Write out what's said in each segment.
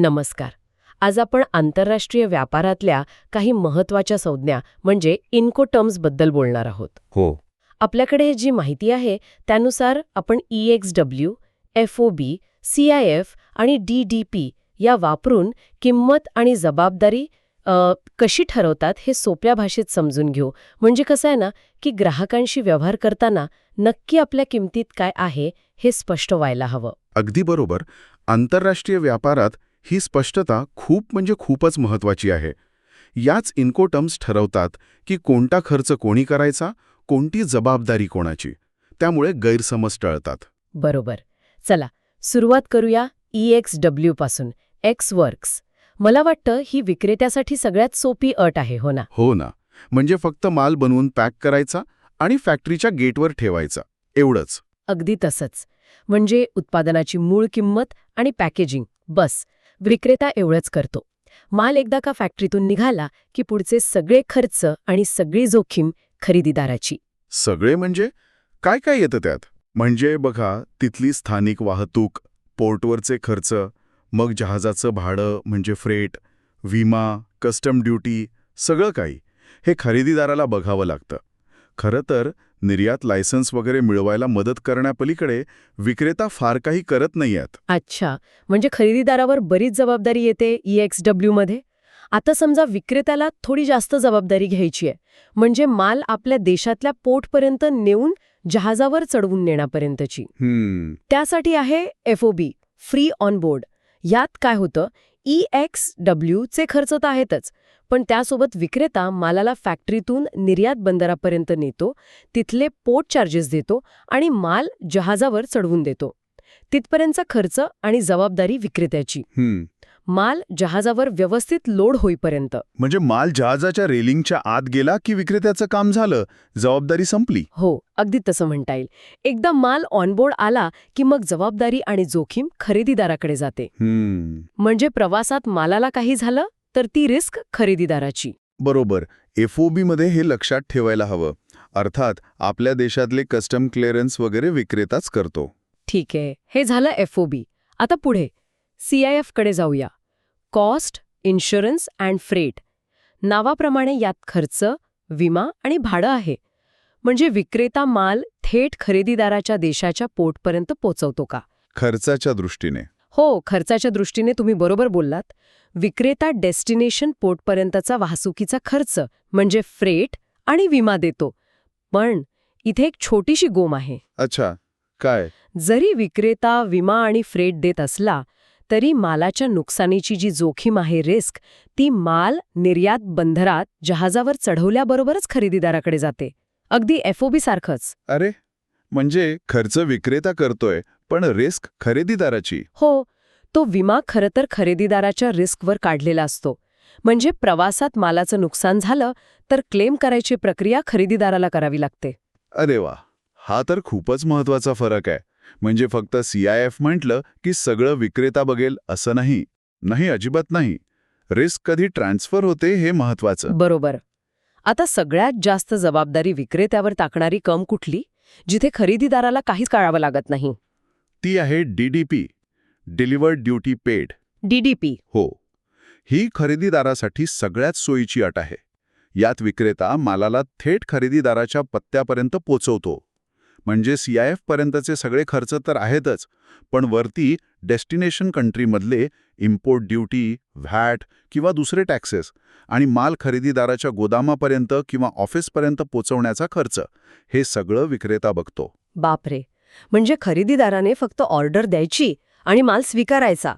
नमस्कार. आज आपण आंतरराष्ट्रीय व्यापारातल्या काही महत्त्वाच्या संज्ञा म्हणजे इन्कोटर्म्सबद्दल बोलणार आहोत. हो. आपल्याकडे जी माहिती आहे त्यानुसार आपण E ईएक्सडब्ल्यू एफओबी सीआयएफ आणि डीडीपी या वापरून किंमत आणि जबाबदारी अ, कशी ठरवतात हे सोप्या भाषेत समजून घेऊ. म्हणजे कसं आहे ना की ग्राहकांशी व्यवहार करताना नक्की आपल्या किमतीत काय आहे हे स्पष्ट व्हायला हवं. अगदी बरोबर. आंतरराष्ट्रीय व्यापारात ही स्पष्टता खूप म्हणजे खूपच महत्वाची आहे. याच इन्कोटर्म्स ठरवतात की कोणता खर्च कोणी करायचा कोणती जबाबदारी कोणाची. त्यामुळे गैरसमज टळतात. बरोबर. चला सुरुवात करूया E ईएक्सडब्ल्यू पासून. एक्स वर्क्स मला वाटतं ही विक्रेत्यासाठी सगळ्यात सोपी अट आहे हो ना? हो ना. म्हणजे फक्त माल बनवून पॅक करायचा आणि फॅक्टरीच्या गेटवर ठेवायचा. एवढंच. अगदी तसंच. म्हणजे उत्पादनाची मूळ किंमत आणि पॅकेजिंग. बस. विक्रेता एवढंच करतो. माल एकदा का फॅक्टरीतून निघाला की पुढचे सगळे खर्च आणि सगळी जोखीम खरेदीदाराची. सगळे म्हणजे? काय काय येतं त्यात? म्हणजे बघा तिथली स्थानिक वाहतूक पोर्टवरचे खर्च मग जहाजाचं भाडं म्हणजे फ्रेट विमा कस्टम ड्युटी सगळं काही. हे खरेदीदाराला बघावं लागतं. खरं तर निर्यात लायसन्स वगैरे मिळवायला मदत करण्यापलीकडे विक्रेता फार काही करत नाहीयेत. अच्छा. म्हणजे खरेदीदारावर बरीच जबाबदारी येते E ईएक्सडब्ल्यू मध्ये? आता समजा विक्रेत्याला थोडी जास्त जबाबदारी घ्यायची आहे. म्हणजे माल आपल्या देशातल्या पोर्टपर्यंत नेऊन जहाजावर चढवून नेण्यापर्यंतची. त्यासाठी आहे एफओबी फ्री ऑन बोर्ड यात काय होतं? E ई एक्स डब्ल्यूचे खर्च तर आहेतच पण त्यासोबत विक्रेता मालाला फॅक्टरीतून निर्यात बंदरापर्यंत नेतो तिथले पोर्ट चार्जेस देतो आणि माल जहाजावर चढवून देतो. तिथपर्यंतचा खर्च आणि जबाबदारी विक्रेत्याची. माल जहाजावर व्यवस्थित लोड होईपर्यंत. म्हणजे माल जहाजाच्या रेलिंगच्या आत गेला की विक्रेत्याचं काम झालं? जबाबदारी संपली. हो अगदी तसं म्हणता येईल. एकदा माल ऑनबोर्ड आला की मग जबाबदारी आणि जोखीम खरेदीदाराकडे जाते. म्हणजे प्रवासात मालाला काही झालं तर ती रिस्क खरेदीदाराची. बरोबर. मध्ये हे लक्षात ठेवायला हवं. अर्थात आपल्या देशातले कस्टम क्लिअरन्स वगैरे विक्रेताच करतो. ठीक आहे. हे झालं एफओबी आता पुढे. सीआयएफकडे जाऊया. Cost insurance and freight. नावाप्रमाणे यात खर्च विमा आणि भाडं आहे. म्हणजे विक्रेता माल थेट खरेदीदाराच्या देशाच्या पोर्टपर्यंत पोचवतो का? खर्चाच्या दृष्टीने. हो खर्चाच्या दृष्टीने तुम्ही बरोबर बोललात. विक्रेता डेस्टिनेशन पोर्टपर्यंतचा वाहतुकीचा खर्च म्हणजे फ्रेट आणि विमा देतो. पण इथे एक छोटीशी गोम आहे. अच्छा काय? जरी विक्रेता विमा आणि फ्रेट देत असला तरी मालाच्या नुकसानीची जी जोखीम आहे रिस्क ती माल निर्यात बंदरात जहाजावर चढवल्याबरोबरच खरेदीदाराकडे जाते. अगदी एफओबी सारखंच. अरे म्हणजे खर्च विक्रेता करतोय पण रिस्क खरेदीदाराची. हो तो विमा खरं तर खरेदीदाराच्या रिस्कवर काढलेला असतो. म्हणजे प्रवासात मालाचं नुकसान झालं तर क्लेम करायची प्रक्रिया खरेदीदाराला करावी लागते. अरे वा हा तर खूपच महत्त्वाचा फरक आहे. म्हणजे फक्त सीआयएफ म्हटलं की सगळं विक्रेता बघेल असं नाही. नाही अजिबात नाही. रिस्क कधी ट्रान्सफर होते हे महत्वाचं बरोबर. आता सगळ्यात जास्त जबाबदारी विक्रेत्यावर टाकणारी कम कुठली? जिथे खरेदीदाराला काहीच काढावं लागत नाही. ती आहे DDP delivered duty paid DDP हो. ही खरेदीदारासाठी सगळ्यात सोयीची अट आहे. यात विक्रेता मालाला थेट खरेदीदाराच्या पत्त्यापर्यंत पोचवतो. म्हणजे सीआयएफ पर्यंतचे सगळे खर्च तर आहेतच पण वरती डेस्टिनेशन कंट्रीमधले इम्पोर्ट ड्युटी व्हॅट किंवा दुसरे टॅक्सेस आणि माल खरेदीदाराच्या गोदामापर्यंत किंवा ऑफिसपर्यंत पोचवण्याचा खर्च हे सगळं विक्रेता बघतो. बापरे! म्हणजे खरेदीदाराने फक्त ऑर्डर द्यायची आणि माल स्वीकारायचा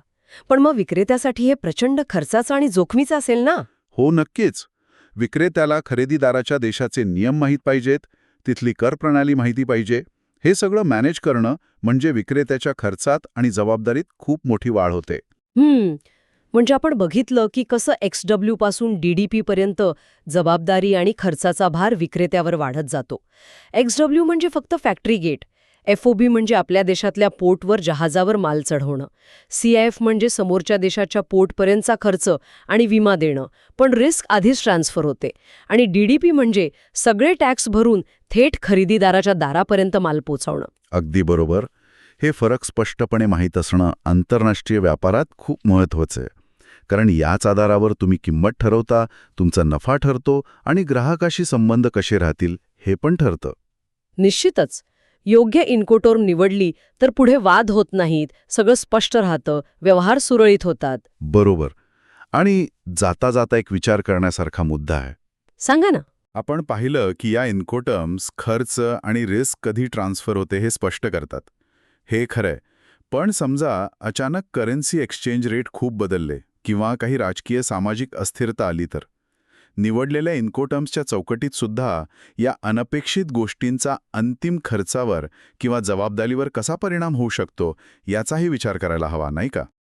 पण मग विक्रेत्यासाठी हे प्रचंड खर्चाचं आणि जोखमीचं असेल ना? हो नक्कीच. विक्रेत्याला खरेदीदाराच्या देशाचे नियम माहीत पाहिजेत तिथली कर प्रणाली माहिती पाहिजे. हे सगळं मॅनेज करणं म्हणजे विक्रेत्याच्या खर्चात आणि जबाबदारीत खूप मोठी वाढ होते. हम्म. म्हणजे आपण बघितलं की कसं एक्स डब्ल्यू पासून डीडीपी पर्यंत जबाबदारी आणि खर्चाचा भार विक्रेत्यावर वाढत जातो. एक्स डब्ल्यू म्हणजे फक्त फॅक्टरी गेट एफओबी म्हणजे आपल्या देशातल्या पोर्टवर जहाजावर माल चढवणं. सीआयएफ म्हणजे समोरच्या देशाच्या पोर्टपर्यंतचा खर्च आणि विमा देणं. पण रिस्क आधीच ट्रान्सफर होते. आणि डीडीपी म्हणजे सगळे टॅक्स भरून थेट खरेदीदाराच्या दारापर्यंत माल पोचवणं. अगदी बरोबर. हे फरक स्पष्टपणे माहीत असणं आंतरराष्ट्रीय व्यापारात खूप महत्त्वाचं आहे. कारण याच आधारावर तुम्ही किंमत ठरवता तुमचा नफा ठरतो आणि ग्राहकाशी संबंध कसे राहतील हे पण ठरतं. निश्चितच. योग्य इन्कोटोर्म निवडली तर पुढे वाद होत नाहीत सगळं स्पष्ट राहतं व्यवहार सुरळीत होतात. बरोबर. आणि जाता जाता एक विचार करण्यासारखा मुद्दा आहे. सांगा ना. आपण पाहिलं की या इन्कोटर्म्स खर्च आणि रिस्क कधी ट्रान्सफर होते हे स्पष्ट करतात. हे खरंय. पण समजा अचानक करन्सी एक्सचेंज रेट खूप बदलले किंवा काही राजकीय सामाजिक अस्थिरता आली तर? निवडलेल्या इन्कोटर्म्सच्या चौकटीत सुद्धा या अनपेक्षित गोष्टींचा अंतिम खर्चावर किंवा जबाबदारीवर कसा परिणाम होऊ शकतो याचाही विचार करायला हवा नाही का?